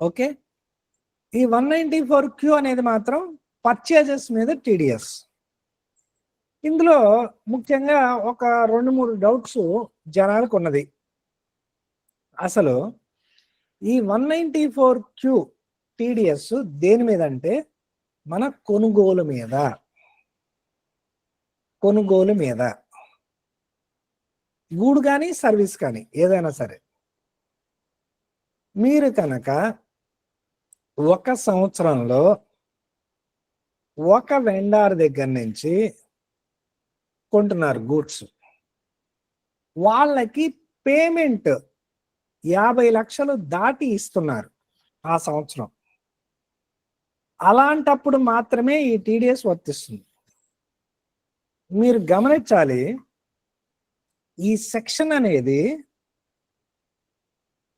Okay? ఈ one ninety four queue అనేది మాత్రం పర్చేజెస్ మీద టీడీఎస్. ఇందులో ముఖ్యంగా ఒక రెండు మూడు డౌట్స్ జనాలకు ఉన్నది. అసలు ఈ one ninety four Q TDS దేని మీద అంటే మన కొనుగోలు మీద. కొనుగోలు మీద. గూడు కానీ సర్వీస్ కానీ ఏదైనా సరే. మీరు కనుక ఒక సంవత్సరంలో ఒక వెండార్ దగ్గర నుంచి కొంటున్నారు గూడ్స్. వాళ్ళకి పేమెంట్ యాభై లక్షలు దాటి ఇస్తున్నారు ఆ సంవత్సరం. అలాంటప్పుడు మాత్రమే ఈ టీడీఎస్ వర్తిస్తుంది. మీరు గమనించాలి ఈ సెక్షన్ అనేది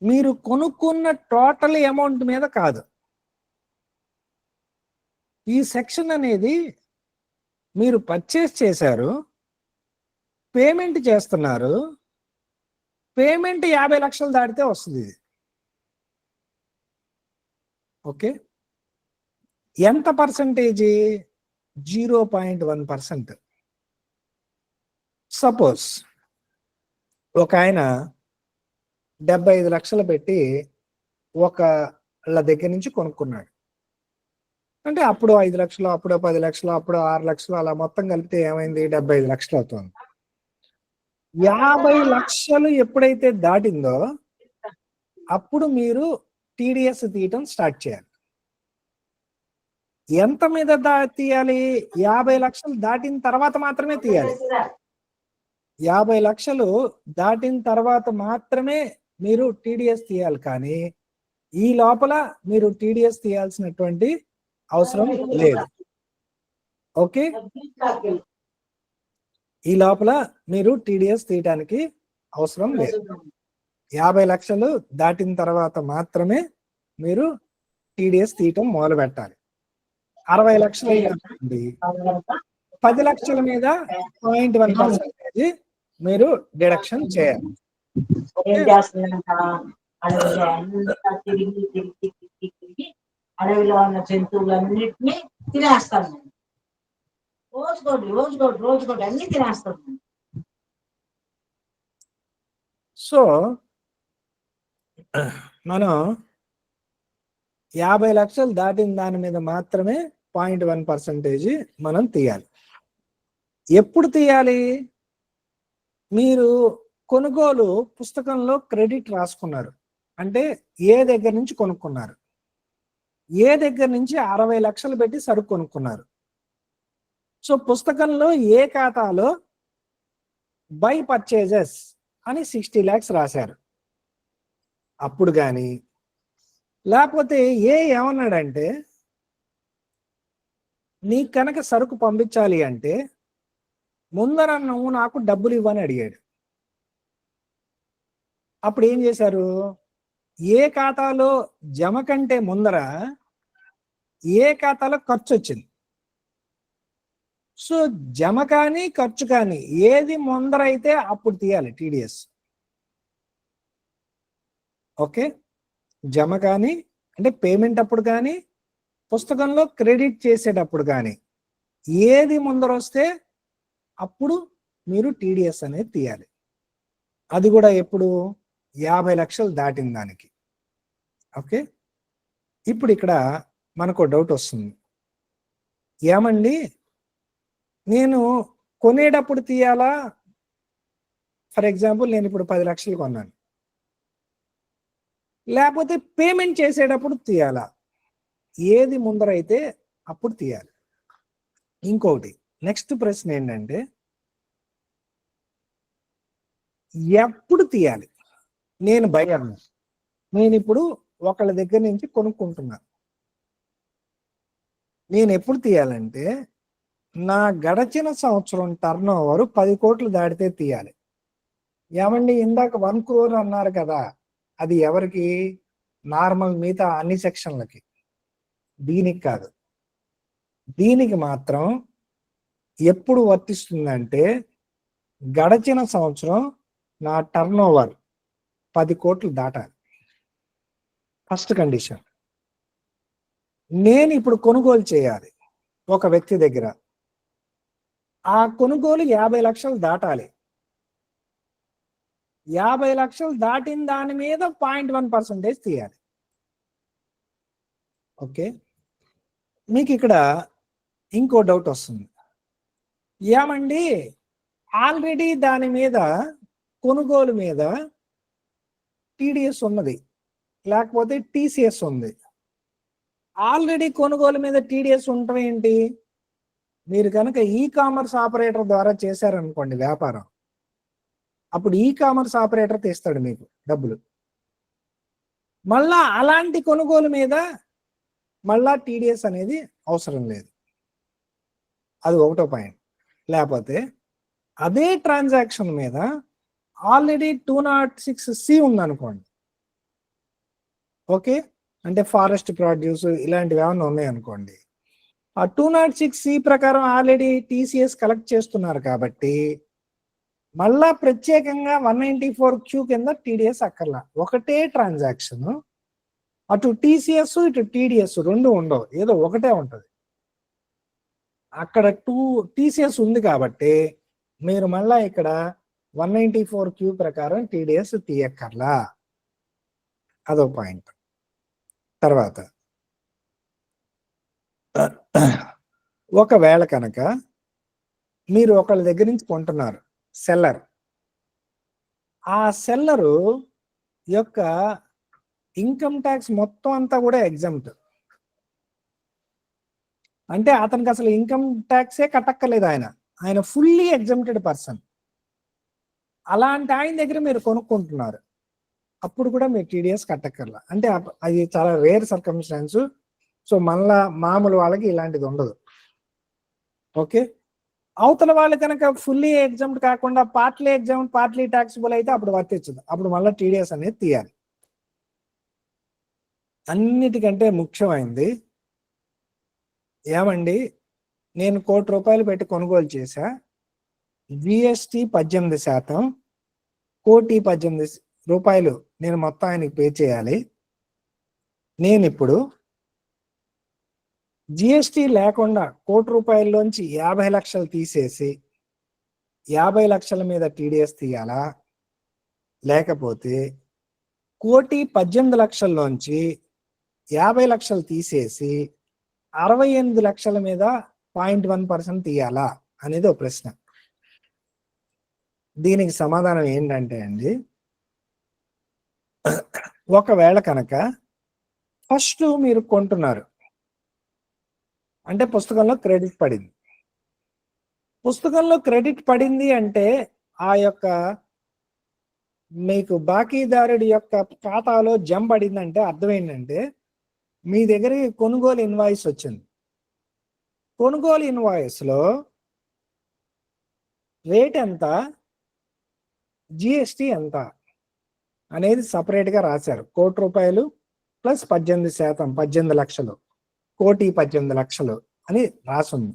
మీరు కొనుక్కున్న టోటల్ అమౌంట్ మీద కాదు. ఈ సెక్షన్ అనేది మీరు పర్చేస్ చేశారు పేమెంట్ చేస్తున్నారు పేమెంట్ యాభై లక్షలు దాటితే వస్తుంది ఇది. ఓకే? ఎంత percentage? Zero point one percent. Suppose ఒక ఆయన డెబ్బై ఐదు లక్షలు పెట్టి ఒకళ్ళ దగ్గర నుంచి కొనుక్కున్నాడు. అంటే అప్పుడు ఐదు లక్షలు అప్పుడు పది లక్షలు అప్పుడు ఆరు లక్షలు అలా మొత్తం కలిపితే ఏమైంది? డెబ్బై ఐదు లక్షలు అవుతుంది. యాభై లక్షలు ఎప్పుడైతే దాటిందో అప్పుడు మీరు టీడీఎస్ తీయటం స్టార్ట్ చేయాలి. ఎంత మీద దా తీయాలి? యాభై లక్షలు దాటిన తర్వాత మాత్రమే తీయాలి. యాభై లక్షలు దాటిన తర్వాత మాత్రమే మీరు టీడీఎస్ తీయాలి కానీ ఈ లోపల మీరు టీడీఎస్ తీయాల్సినటువంటి అవసరం లేదు. ఓకే? ఈ లోపల మీరు టీడీఎస్ తీయటానికి అవసరం లేదు. యాభై లక్షలు దాటిన తర్వాత మాత్రమే మీరు టీడీఎస్ తీయటం మొదలు పెట్టాలి. అరవై లక్షలు పది లక్షల మీద పాయింట్ వన్ పర్సెంటేజ్ మీరు డిడక్షన్ చేయాలి. అడవిలో ఉన్న జంతువులన్నిటినీ తినేస్తాను నేను. రోజుకోటి రోజుకోటి రోజుకోటి అన్ని తినేస్తాను నేను. సో మనం యాభై లక్షలు దాటిన దాని మీద మాత్రమే పాయింట్ వన్ పర్సంటేజ్ మనం తీయాలి. ఎప్పుడు తీయాలి? మీరు కొనుగోలు పుస్తకంలో క్రెడిట్ రాసుకున్నారు. అంటే ఏ దగ్గర నుంచి కొనుక్కున్నారు? ఏ దగ్గర నుంచి అరవై లక్షలు పెట్టి సరుకు కొనుక్కున్నారు. సో పుస్తకంలో ఏ ఖాతాలో బై పర్చేజెస్ అని సిక్స్టీ ల్యాక్స్ రాశారు. అప్పుడు కానీ లేకపోతే ఏ ఏమన్నాడంటే నీ కనుక సరుకు పంపించాలి అంటే ముందర నువ్వు నాకు డబ్బులు ఇవ్వని అడిగాడు. అప్పుడు ఏం చేశారు? ఏ ఖాతాలో జమ కంటే ముందర ఏ ఖాతాలో ఖర్చు వచ్చింది? సో జమ కానీ ఖర్చు కానీ ఏది ముందర అయితే అప్పుడు తీయాలి టీడీఎస్. ఓకే? జమ కానీ అంటే పేమెంట్ అప్పుడు కానీ పుస్తకంలో క్రెడిట్ చేసేటప్పుడు కానీ ఏది ముందర వస్తే అప్పుడు మీరు టీడీఎస్ అనేది తీయాలి. అది కూడా ఎప్పుడు? యాభై లక్షలు దాటిన దానికి. ఓకే? ఇప్పుడు ఇక్కడ మనకు డౌట్ వస్తుంది. ఏమండి? నేను కొనేటప్పుడు తీయాలా? ఫర్ ఎగ్జాంపుల్ నేను ఇప్పుడు పది లక్షలు కొన్నాను. లేకపోతే పేమెంట్ చేసేటప్పుడు తీయాలా? ఏది ముందరైతే అప్పుడు తీయాలి. ఇంకొకటి నెక్స్ట్ ప్రశ్న ఏంటంటే ఎప్పుడు తీయాలి? నేను భయం నేను ఇప్పుడు ఒకళ్ళ దగ్గర నుంచి కొనుక్కుంటున్నాను నేను ఎప్పుడు తీయాలంటే నా గడచిన సంవత్సరం టర్న్ ఓవర్ పది కోట్లు దాటితే తీయాలి. ఏమండి ఇందాక వన్ క్రోర్ అన్నారు కదా అది ఎవరికి? నార్మల్ మిగతా అన్ని సెక్షన్లకి. దీనికి కాదు. దీనికి మాత్రం ఎప్పుడు వర్తిస్తుందంటే గడచిన సంవత్సరం నా టర్న్ ఓవర్ పది కోట్లు దాటాలి. First condition. నేను ఇప్పుడు కొనుగోలు చేయాలి ఒక వ్యక్తి దగ్గర. ఆ కొనుగోలు యాభై లక్షలు దాటాలి. యాభై లక్షలు దాటిన దాని మీద పాయింట్ వన్ పర్సెంటేజ్ తీయాలి. ఓకే? మీకు ఇక్కడ ఇంకో డౌట్ వస్తుంది. ఏమండి? ఆల్రెడీ దాని మీద కొనుగోలు మీద టీడీఎస్ ఉన్నది. లేకపోతే టీసీఎస్ ఉంది. ఆల్రెడీ కొనుగోలు మీద టీడీఎస్ ఉండటం ఏంటి? మీరు కనుక ఈ కామర్స్ ఆపరేటర్ ద్వారా చేశారనుకోండి వ్యాపారం. అప్పుడు ఈ కామర్స్ ఆపరేటర్ తీస్తాడు మీకు డబ్బులు. మళ్ళా అలాంటి కొనుగోలు మీద మళ్ళా టీడీఎస్ అనేది అవసరం లేదు. అది ఒకటో పాయింట్. లేకపోతే అదే ట్రాన్సాక్షన్ మీద already two not six C ఉందనుకోండి. ఓకే? అంటే ఫారెస్ట్ ప్రొడ్యూస్ ఇలాంటివి ఏమైనా ఉన్నాయనుకోండి ఆ టూ నాట్ సిక్స్ సి ప్రకారం ఆల్రెడీ టీసీఎస్ కలెక్ట్ చేస్తున్నారు కాబట్టి మళ్ళా ప్రత్యేకంగా వన్ నైంటీ ఫోర్ క్యూ కింద టీడీఎస్ అక్కర్లా. ఒకటే ట్రాన్సాక్షన్. అటు టీసీఎస్ ఇటు టీడీఎస్ రెండు ఉండవు. ఏదో ఒకటే ఉంటుంది. అక్కడ టూ టీసీఎస్ ఉంది కాబట్టి మీరు మళ్ళా ఇక్కడ వన్ నైంటీ ఫోర్ క్యూ ప్రకారం టీడీఎస్ తీయక్కర్లా. అదో పాయింట్. తర్వాత ఒకవేళ కనుక మీరు ఒకళ్ళ దగ్గర నుంచి కొంటున్నారు సెల్లర్. ఆ సెల్లరు యొక్క ఇన్కమ్ ట్యాక్స్ మొత్తం అంతా కూడా ఎగ్జామ్ట్. అంటే అతనికి అసలు ఇన్కమ్ ట్యాక్సే కట్టక్కర్లేదు ఆయన. ఆయన ఫుల్లీ ఎగ్జామ్టెడ్ పర్సన్. అలాంటి ఆయన దగ్గర మీరు కొనుక్కుంటున్నారు అప్పుడు కూడా మీరు టీడీఎస్ కట్టక్కర్లా. అంటే అది చాలా రేర్ సర్కమ్స్టాన్స్ సో మళ్ళా మామూలు వాళ్ళకి ఇలాంటిది ఉండదు. ఓకే? అవతల వాళ్ళు కనుక ఫుల్లీ ఎగ్జామ్ కాకుండా పార్ట్లీ ఎగ్జామ్ పార్ట్లీ ట్యాక్సిబుల్ అయితే అప్పుడు వర్తించదు. అప్పుడు మళ్ళీ టీడీఎస్ అనేది తీయాలి. అన్నిటికంటే ముఖ్యమైనది ఏమండి? నేను కోటి రూపాయలు పెట్టి కొనుగోలు చేశా. జిఎస్టి పద్దెనిమిది శాతం కోటి పద్దెనిమిది రూపాయలు నేను మొత్తం ఆయనకి పే చేయాలి. నేను ఇప్పుడు జిఎస్టి లేకుండా కోటి రూపాయల్లోంచి యాభై లక్షలు తీసేసి యాభై లక్షల మీద టీడీఎస్ తీయాలా? లేకపోతే కోటి పద్దెనిమిది లక్షల్లోంచి యాభై లక్షలు తీసేసి అరవై ఎనిమిది లక్షల మీద పాయింట్ వన్ పర్సెంట్ తీయాలా? అనేది ఒక ప్రశ్న. దీనికి సమాధానం ఏంటంటే అండి ఒకవేళ కనుక ఫస్ట్ మీరు కొంటున్నారు. అంటే పుస్తకంలో క్రెడిట్ పడింది. పుస్తకంలో క్రెడిట్ పడింది అంటే ఆ యొక్క మీకు బాకీదారుడి యొక్క ఖాతాలో జం పడిందంటే అర్థం ఏంటంటే మీ దగ్గరికి కొనుగోలు ఇన్వాయిస్ వచ్చింది. కొనుగోలు ఇన్వాయిస్లో రేట్ ఎంత? జిఎస్టి ఎంత? అనేది సపరేట్గా గా రాశారు. కోటి రూపాయలు ప్లస్ పద్దెనిమిది శాతం పద్దెనిమిది లక్షలు. కోటి పద్దెనిమిది లక్షలు అని రాసుంది.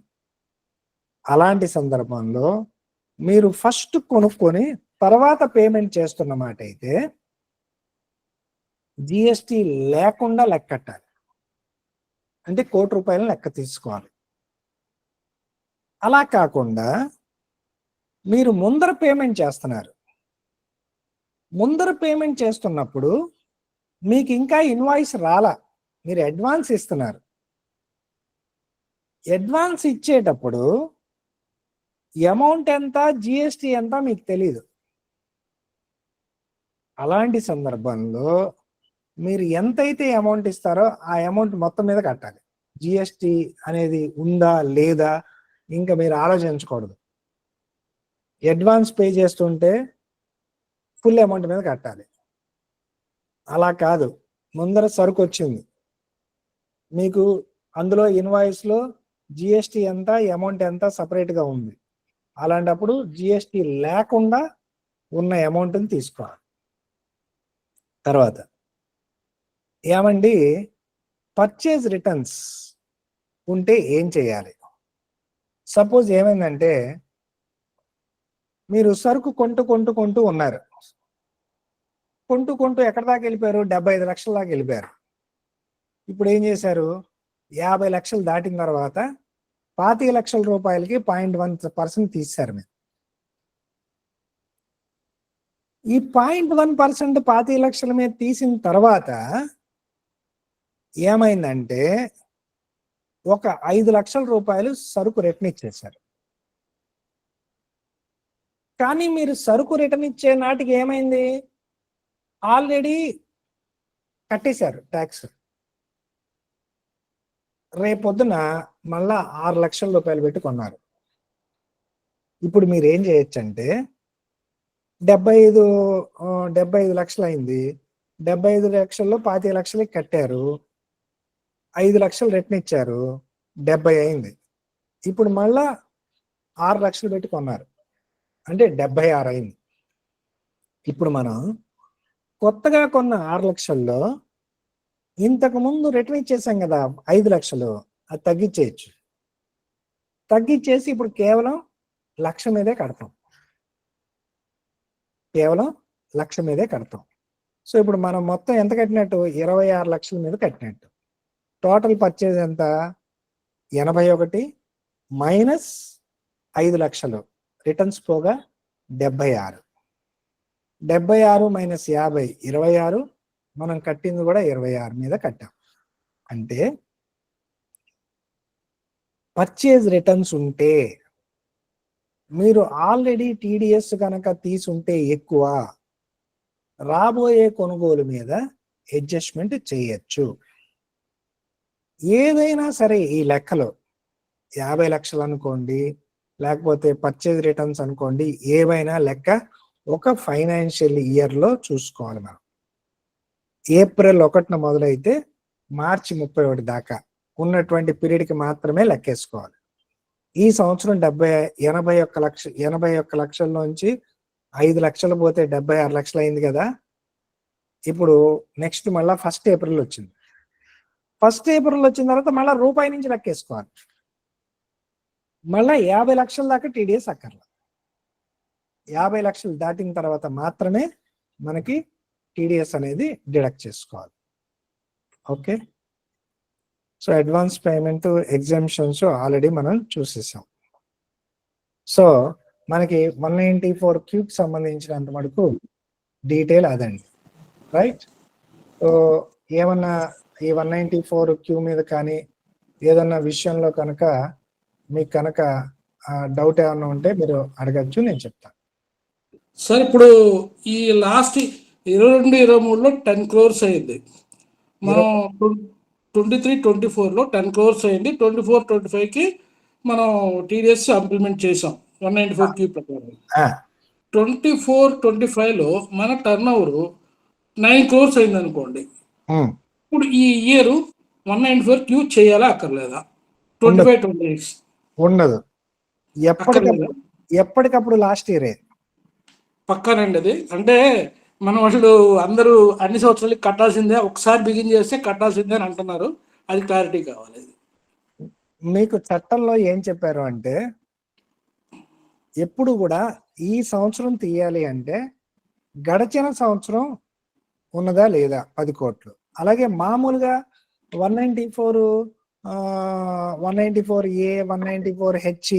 అలాంటి సందర్భంలో మీరు ఫస్ట్ కొనుక్కొని తర్వాత పేమెంట్ చేస్తున్న మాట అయితే జిఎస్టి లేకుండా లెక్కట్టాలి అంటే కోటి రూపాయలు లెక్క తీసుకోవాలి. అలా కాకుండా మీరు ముందర పేమెంట్ చేస్తున్నారు. ముందర పేమెంట్ చేస్తున్నప్పుడు మీకు ఇంకా ఇన్వాయిస్ రాలా. మీరు అడ్వాన్స్ ఇస్తున్నారు. అడ్వాన్స్ ఇచ్చేటప్పుడు అమౌంట్ ఎంత జిఎస్టి ఎంత మీకు తెలియదు అలాంటి సందర్భంలో మీరు ఎంతైతే అమౌంట్ ఇస్తారో ఆ అమౌంట్ మొత్తం మీద కట్టాలి. జిఎస్టి అనేది ఉందా లేదా ఇంకా మీరు ఆలోచించకూడదు. అడ్వాన్స్ పే చేస్తుంటే ఫుల్ అమౌంట్ మీద కట్టాలి. అలా కాదు. ముందర సరుకు వచ్చింది. మీకు అందులో ఇన్వాయిస్లో జిఎస్టీ జిఎస్టి ఎంత అమౌంట్ ఎంత సపరేట్గా ఉంది. అలాంటప్పుడు జిఎస్టి లేకుండా ఉన్న అమౌంట్ని తీసుకోవాలి. తర్వాత ఏమండి? పర్చేజ్ రిటర్న్స్ ఉంటే ఏం చేయాలి? సపోజ్ ఏమైందంటే మీరు సరుకు కొంటూ కొంటూ కొంటూ ఉన్నారు. కొంటూ కొంటూ ఎక్కడ దాకా వెళ్ళిపోయారు? డెబ్బై ఐదు లక్షల దాకా వెళ్ళిపోయారు. ఇప్పుడు ఏం చేశారు? యాభై లక్షలు దాటిన తర్వాత పాతిక లక్షల రూపాయలకి పాయింట్ వన్ పర్సెంట్ తీశారు మీరు. ఈ పాయింట్ వన్ పర్సెంట్ పాతిక లక్షల మీద తీసిన తర్వాత ఏమైందంటే ఒక ఐదు లక్షల రూపాయలు సరుకు రిటర్న్ ఇచ్చేశారు. కానీ మీరు సరుకు రిటర్న్ ఇచ్చే నాటికి ఏమైంది? ఆల్రెడీ కట్టేశారు ట్యాక్స్ రేపొద్దున మళ్ళా ఆరు లక్షల రూపాయలు పెట్టి కొన్నారు. ఇప్పుడు మీరు ఏం చేయొచ్చు అంటే డెబ్బై ఐదు డెబ్బై ఐదు లక్షలు అయింది. డెబ్బై ఐదు లక్షల్లో పాతిక లక్షలకి కట్టారు. ఐదు లక్షలు రిటర్న్ ఇచ్చారు. డెబ్బై అయింది. ఇప్పుడు మళ్ళా ఆరు లక్షలు పెట్టి కొన్నారు. అంటే డెబ్బై ఆరు అయింది. ఇప్పుడు మనం కొత్తగా కొన్న ఆరు లక్షల్లో ఇంతకుముందు రిటర్న్ ఇచ్చేసాం కదా ఐదు లక్షలు. అది తగ్గించేయచ్చు. తగ్గించేసి ఇప్పుడు కేవలం లక్ష మీదే కడతాం. కేవలం లక్ష మీదే కడతాం. సో ఇప్పుడు మనం మొత్తం ఎంత కట్టినట్టు? ఇరవై ఆరు లక్షల మీద కట్టినట్టు. టోటల్ పర్చేజ్ ఎంత? ఎనభై ఒకటి మైనస్ ఐదు లక్షలు. రిటర్న్స్ పోగా డెబ్బై ఆరు. డెబ్బై ఆరు మైనస్ యాభై ఇరవై ఆరు. మనం కట్టింది కూడా ఇరవై ఆరు మీద కట్టాం. అంటే పర్చేజ్ రిటర్న్స్ ఉంటే మీరు ఆల్రెడీ టీడీఎస్ కనుక తీసుంటే ఎక్కువ రాబోయే కొనుగోలు మీద అడ్జస్ట్మెంట్ చేయొచ్చు. ఏదైనా సరే ఈ లెక్కలో యాభై లక్షలు అనుకోండి లేకపోతే పర్చేజ్ రిటర్న్స్ అనుకోండి ఏవైనా లెక్క ఒక ఫైనాన్షియల్ ఇయర్లో చూసుకోవాలి మనం. ఏప్రిల్ ఒకటిన మొదలైతే మార్చి ముప్పై ఒకటి దాకా ఉన్నటువంటి పీరియడ్కి మాత్రమే లెక్కేసుకోవాలి. ఈ సంవత్సరం డెబ్బై ఎనభై ఒక్క లక్ష ఎనభై ఒక్క లక్షల్లోంచి ఐదు లక్షలు పోతే డెబ్బై ఆరు లక్షలు అయింది కదా. ఇప్పుడు నెక్స్ట్ మళ్ళా ఫస్ట్ ఏప్రిల్ వచ్చింది. ఫస్ట్ ఏప్రిల్ వచ్చిన తర్వాత మళ్ళీ రూపాయి నుంచి లెక్కేసుకోవాలి. మళ్ళా యాభై లక్షల దాకా టీడీఎస్ అక్కర్ల. యాభై లక్షలు దాటిన తర్వాత మాత్రమే మనకి టీడీఎస్ అనేది డిడక్ట్ చేసుకోవాలి. Okay? So advance payment exemptions already మనం చూసేసాం. సో మనకి వన్ నైంటీ ఫోర్ క్యూకి సంబంధించినంత మటుకు డీటెయిల్ అదండి. రైట్? సో ఏమన్నా ఈ one ninety four give me the కానీ ఏదన్నా విషయంలో కనుక మీకు కనుక డౌట్ ఏమన్నా ఉంటే మీరు అడగచ్చు నేను చెప్తాను. సార్ ఇప్పుడు ఈ లాస్ట్ ఇరవై రెండు ఇరవై మూడులో టెన్ క్రోర్స్ అయింది. మనం ట్వంటీ త్రీ ట్వంటీ ఫోర్లో టెన్ క్రోర్స్ అయింది. ట్వంటీ ఫోర్ ట్వంటీ ఫైవ్కి మనం టీడీఎస్ ఇంప్లిమెంట్ చేసాం వన్ నైంటీ ఫోర్ క్యూ ప్రకారం. ట్వంటీ ఫోర్ ట్వంటీ ఫైవ్లో మన టర్న్ ఓవర్ నైన్ క్రోర్స్ అయింది అనుకోండి ఇప్పుడు ఈ year one ninety four Q చేయాలా అక్కర్లేదా? ట్వంటీ ఫైవ్ ట్వంటీ సిక్స్ ఉండదు. ఎప్పటికప్పుడు ఎప్పటికప్పుడు లాస్ట్ ఇయరే పక్కానండి అది అంటే మనం అసలు అందరూ అన్ని సంవత్సరాలకి కట్టాల్సిందే ఒకసారి బిగిన్ చేస్తే కట్టాల్సిందే అని అంటున్నారు. అది క్లారిటీ కావాలి. మీకు చట్టంలో ఏం చెప్పారు అంటే ఎప్పుడు కూడా ఈ సంవత్సరం తీయాలి అంటే గడచిన సంవత్సరం ఉన్నదా లేదా? పది కోట్లు. అలాగే మామూలుగా one ninety four one ninety four A one ninety four H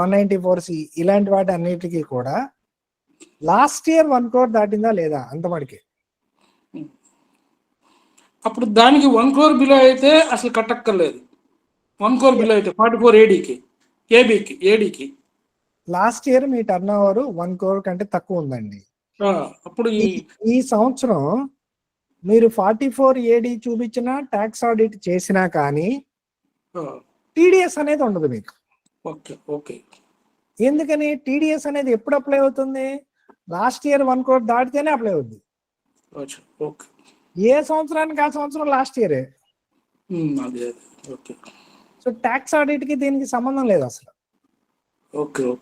one ninety four C ఇలాంటి వాటి అన్నిటికీ కూడా లాస్ట్ ఇయర్ వన్ క్రోర్ దాటిందా లేదా అంత మటుకి? అప్పుడు దానికి వన్ క్రోర్ బిలో అయితే అసలు కట్టక్కర్లేదు. వన్ క్రోర్ బిలో అయితే ఫార్టీ ఫోర్ ఏడీకి ఏబీకి ఏడీకి. లాస్ట్ ఇయర్ మీ టర్న్ ఓవర్ వన్ క్రోర్ కంటే తక్కువ ఉందండి. అప్పుడు ఈ సంవత్సరం మీరు ఫార్టీ ఫోర్ ఏడి చూపించిన ట్యాక్స్ ఆడిట్ చేసినా కానీ టీడీఎస్ అనేది ఉండదు మీకు. Okay okay. ఎందుకని? టీడీఎస్ అనేది ఎప్పుడు అప్లై అవుతుంది? లాస్ట్ ఇయర్ వన్ కోట్ దాటితేనే అప్లై అవుద్ది. ఓకే. ఏ సంవత్సరానికి ఆ సంవత్సరం లాస్ట్ ఇయరే సో ట్యాక్స్ ఆడిట్కి దీనికి సంబంధం లేదు అసలు. Okay okay.